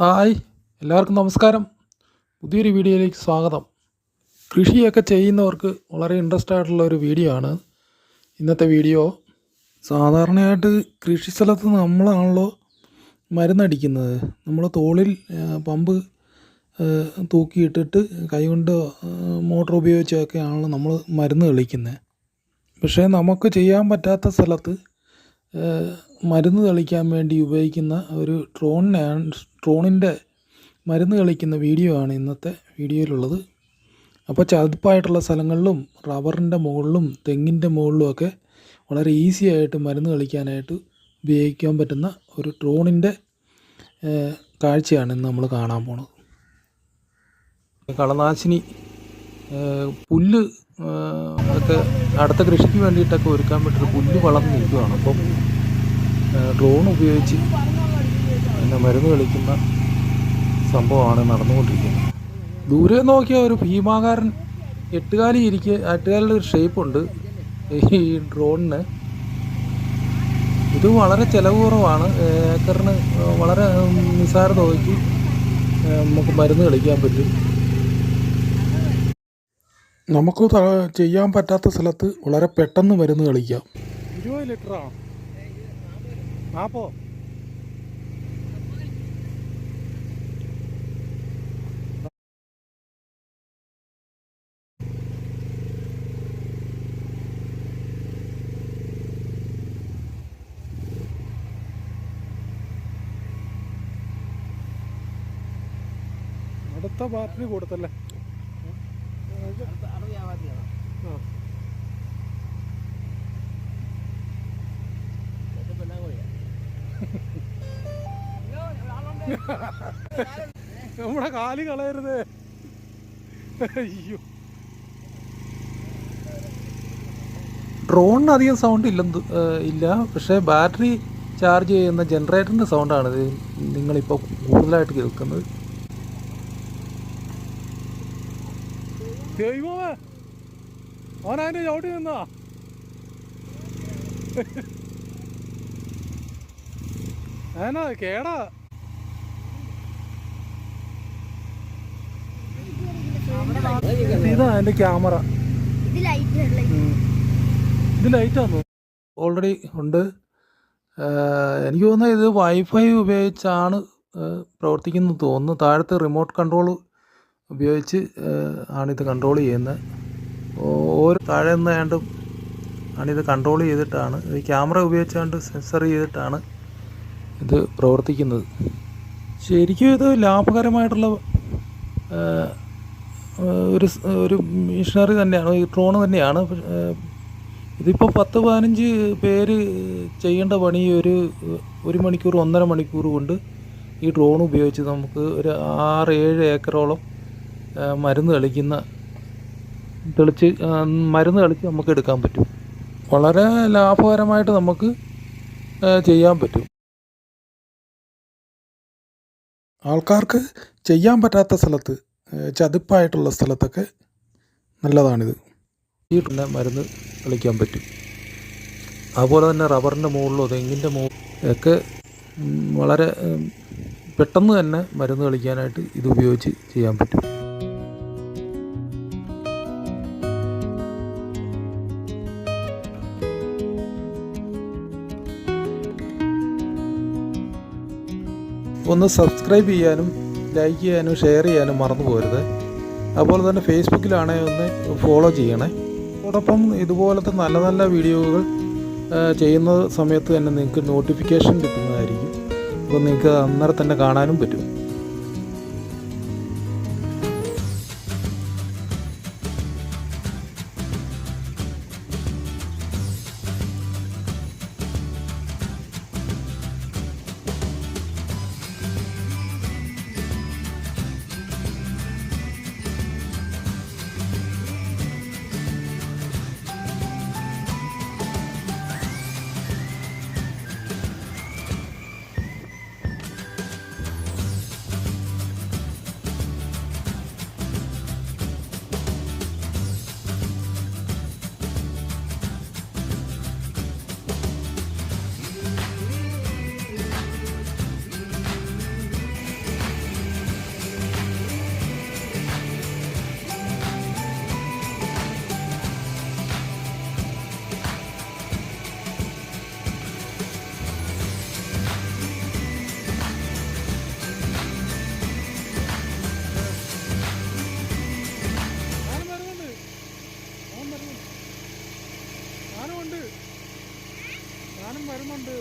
Hi എല്ലാവർക്കും നമസ്കാരം. പുതിയൊരു വീഡിയോയിലേക്ക് സ്വാഗതം. കൃഷിയൊക്കെ ചെയ്യുന്നവർക്ക് വളരെ ഇൻട്രസ്റ്റ് ആയിട്ടുള്ള ഒരു വീഡിയോ ആണ്. ഇന്നത്തെ വീഡിയോ സാധാരണയായിട്ട് കൃഷി സ്ഥലത്ത് നമ്മളാണല്ലോ മരുന്നടിക്കുന്നത്. നമ്മൾ തോളിൽ പമ്പ് തൂക്കിയിട്ടിട്ട് കൈകൊണ്ട് മോട്ടോർ ഉപയോഗിച്ചൊക്കെയാണല്ലോ നമ്മൾ മരുന്ന് കളിക്കുന്നത്. പക്ഷേ നമുക്ക് ചെയ്യാൻ പറ്റാത്ത സ്ഥലത്ത് മരുന്ന് തളിക്കാൻ വേണ്ടി ഉപയോഗിക്കുന്ന ഒരു ഡ്രോണിനെയാണ് ഡ്രോണിന്റെ മരുന്ന് കളിക്കുന്ന വീഡിയോ ആണ് ഇന്നത്തെ വീഡിയോയിലുള്ളത്. അപ്പോൾ ചതുപ്പായിട്ടുള്ള സ്ഥലങ്ങളിലും റബ്ബറിന്റെ മുകളിലും തെങ്ങിന്റെ മുകളിലും ഒക്കെ വളരെ ഈസി ആയിട്ട് മരുന്ന് കളിക്കാനായിട്ട് ഉപയോഗിക്കാൻ പറ്റുന്ന ഒരു ഡ്രോണിന്റെ ഏഹ് കാഴ്ചയാണ് ഇന്ന് നമ്മൾ കാണാൻ പോണത്. കളനാശിനി പുല്ല് ഒക്കെ അടുത്ത കൃഷിക്ക് വേണ്ടിയിട്ടൊക്കെ ഒരുക്കാൻ പറ്റുന്ന പുല്ല് വളർന്ന് നിൽക്കുകയാണ്. അപ്പം ഡ്രോൺ ഉപയോഗിച്ച് പിന്നെ മരുന്ന് കളിക്കുന്ന സംഭവമാണ് നടന്നുകൊണ്ടിരിക്കുന്നത്. ദൂരെ നോക്കിയ ഒരു ഭീമാകാരൻ എട്ടുകാലി ഇരിക്കുക എട്ടുകാലിയുടെ ഒരു ഷേപ്പുണ്ട് ഈ ഡ്രോണിന് ഇത് വളരെ ചിലവ് കുറവാണ്. ഏക്കറിന് വളരെ നിസ്സാര തോക്കി നമുക്ക് മരുന്ന് കളിക്കാൻ പറ്റും. നമുക്ക് ചെയ്യാൻ പറ്റാത്ത സ്ഥലത്ത് വളരെ പെട്ടെന്ന് മരുന്ന് കളിക്കാം. ഇരുപത് ലിറ്ററാണ് നാപ്പോ അടുത്ത ബാറ്ററി കൊടുത്തല്ലേ? നമ്മുടെ കാലി കളയരുത്. അയ്യോ. ഡ്രോണിന് അധികം സൗണ്ട് ഇല്ലെന്ന് ഇല്ല. പക്ഷേ ബാറ്ററി ചാർജ് ചെയ്യുന്ന ജനറേറ്ററിന്റെ സൗണ്ടാണ് ഇത്. നിങ്ങളിപ്പോൾ കൂടുതലായിട്ട് കേൾക്കുന്നത്. ദൈവമേ. ചവിട്ടി നിന്നാ? ഏനാ കേടാ. ഇതാ എന്റെ ക്യാമറ. ഇത് ലൈറ്റ് ഉള്ള ഇത് ലൈറ്റാന്നു? ഓൾറെഡി ഉണ്ട്. എനിക്ക് തോന്നുന്നത് ഇത് വൈഫൈ ഉപയോഗിച്ചാണ് പ്രവർത്തിക്കുന്നത് തോന്നുന്നു. താഴത്തെ റിമോട്ട് കൺട്രോൾ ഉപയോഗിച്ച് ആണ് ആണിത് കൺട്രോൾ ചെയ്യുന്നത്. ഓരോ താഴെ നിന്ന് നിന്നാണ്ടും ആണിത് കൺട്രോൾ ചെയ്തിട്ടാണ്. ഈ ക്യാമറ ഉപയോഗിച്ചാണ്ട് സെൻസർ ചെയ്തിട്ടാണ് ഇത് പ്രവർത്തിക്കുന്നത്. ശരിക്കും ഇത് ലാഭകരമായിട്ടുള്ള ഒരു ഒരു മിഷണറി തന്നെയാണ് ഈ ഡ്രോൺ തന്നെയാണ്. ഇതിപ്പോൾ പത്ത് പതിനഞ്ച് പേര് ചെയ്യേണ്ട പണി ഒരു ഒരു മണിക്കൂർ ഒന്നര മണിക്കൂർ കൊണ്ട് ഈ ഡ്രോൺ ഉപയോഗിച്ച് നമുക്ക് ഒരു ആറ് ഏഴ് ഏക്കറോളം മരുന്ന് കളിക്കുന്ന തെളിച്ച് മരുന്ന് കളിച്ച് നമുക്ക് എടുക്കാൻ പറ്റും. വളരെ ലാഭകരമായിട്ട് നമുക്ക് ചെയ്യാൻ പറ്റും. ആൾക്കാർക്ക് ചെയ്യാൻ പറ്റാത്ത സ്ഥലത്ത് ചതുപ്പായിട്ടുള്ള സ്ഥലത്തൊക്കെ നല്ലതാണിത്. ഈ മരുന്ന് കളിക്കാൻ പറ്റും. അതുപോലെ തന്നെ റബ്ബറിന്റെ മുകളിലോ തെങ്ങിന്റെ മുകളിൽ ഒക്കെ വളരെ പെട്ടെന്ന് തന്നെ മരുന്ന് കളിക്കാനായിട്ട് ഇത് ഉപയോഗിച്ച് ചെയ്യാൻ പറ്റും. ഒന്ന് സബ്സ്ക്രൈബ് ചെയ്യാനും ലൈക്ക് ചെയ്യാനും ഷെയർ ചെയ്യാനും മറന്നു പോരുത്. അതുപോലെ തന്നെ ഫേസ്ബുക്കിലാണേ ഒന്ന് ഫോളോ ചെയ്യണേ. അതോടൊപ്പം ഇതുപോലത്തെ നല്ല നല്ല വീഡിയോകൾ ചെയ്യുന്ന സമയത്ത് തന്നെ നിങ്ങൾക്ക് നോട്ടിഫിക്കേഷൻ കിട്ടുന്നതായിരിക്കും. അപ്പോൾ നിങ്ങൾക്ക് അന്നേരം തന്നെ കാണാനും പറ്റും. நானும் வருமுண்டு.